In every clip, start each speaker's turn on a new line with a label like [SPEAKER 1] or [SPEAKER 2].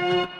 [SPEAKER 1] you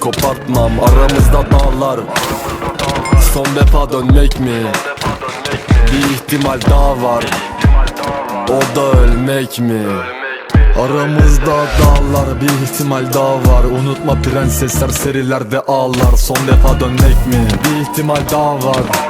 [SPEAKER 1] kopartmam Aramızda dağlar Son defa dönmek mi? Bir ihtimal daha var O da ölmek mi? Aramızda dağlar bir ihtimal daha var Unutma prensesler serilerde ağlar Son defa dönmek mi? Bir ihtimal daha var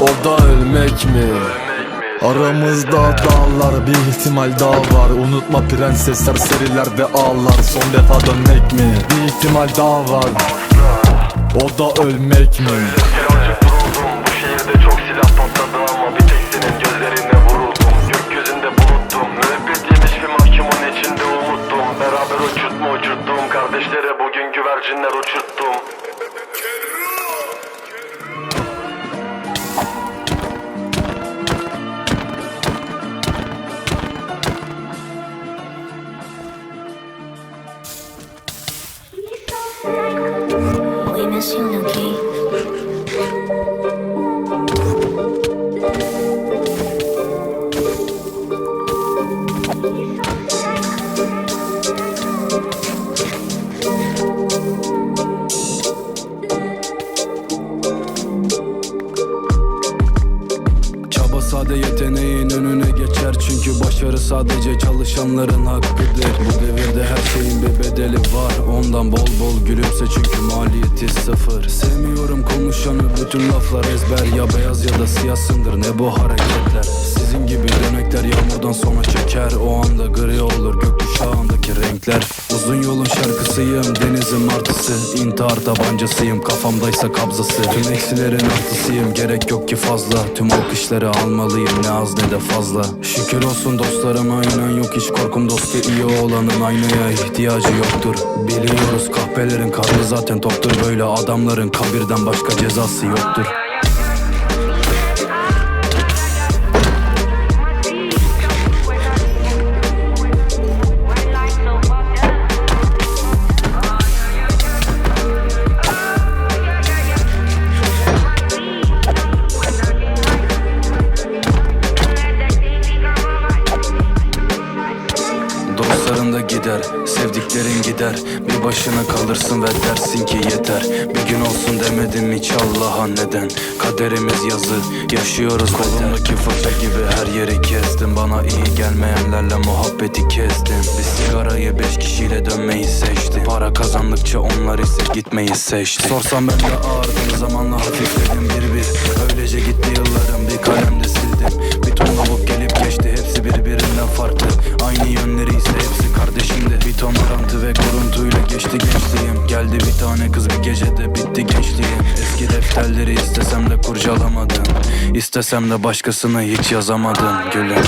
[SPEAKER 1] O da ölmek mi? Aramızda dağlar bir ihtimal daha var Unutma prensesler serilerde ağlar Son defa dönmek mi? Bir ihtimal daha var O da ölmek mi?
[SPEAKER 2] Birazcık vuruldum Bu şehirde çok silah patladı ama
[SPEAKER 3] Nuki.
[SPEAKER 4] Çaba sade yeteneğin önüne geçer Çünkü başarı sadece çalışanların hakkıdır. Bu devirde her şeyin bir bedeli var. Ondan bol bol gülümse çünkü maliyeti sıfır. Sevmiyorum konuşanı bütün laflar ezber. Ya beyaz ya da siyahsındır ne bu hareketler? Sizin gibi dönekler yağmurdan sonra çeker. O anda gri olur gökkuşağındaki renkler. Uzun yolun şarkısıyım denizin martısı İntihar tabancasıyım kafamdaysa kabzası. Tüm eksilerin artısıyım gerek yok ki fazla. Tüm alkışları almalıyım ne az ne de fazla Şükür olsun dostlarıma inan yok hiç korkum Dostu. İyi olanın aynaya ihtiyacı yoktur. Biliyoruz kahpelerin karnı zaten toktur Böyle adamların kabirden başka cezası yoktur Bir başına kalırsın ve dersin ki yeter. Bir gün olsun demedim hiç Allah'a neden. Kaderimiz yazı, yaşıyoruz Kolumdaki fırça gibi her yeri kestim. Bana iyi gelmeyenlerle muhabbeti kestim. Bir sigarayı beş kişiyle dönmeyi seçtim. Para kazandıkça onlar ise gitmeyi seçti. Sorsam ben de ağırdım zamanla hafifledim bir bir. Öylece gitti yıllarım bir kalemde sildim. Bir ton Defterleri istesem de kurcalamadım. İstesem de başkasını hiç yazamadım gülüm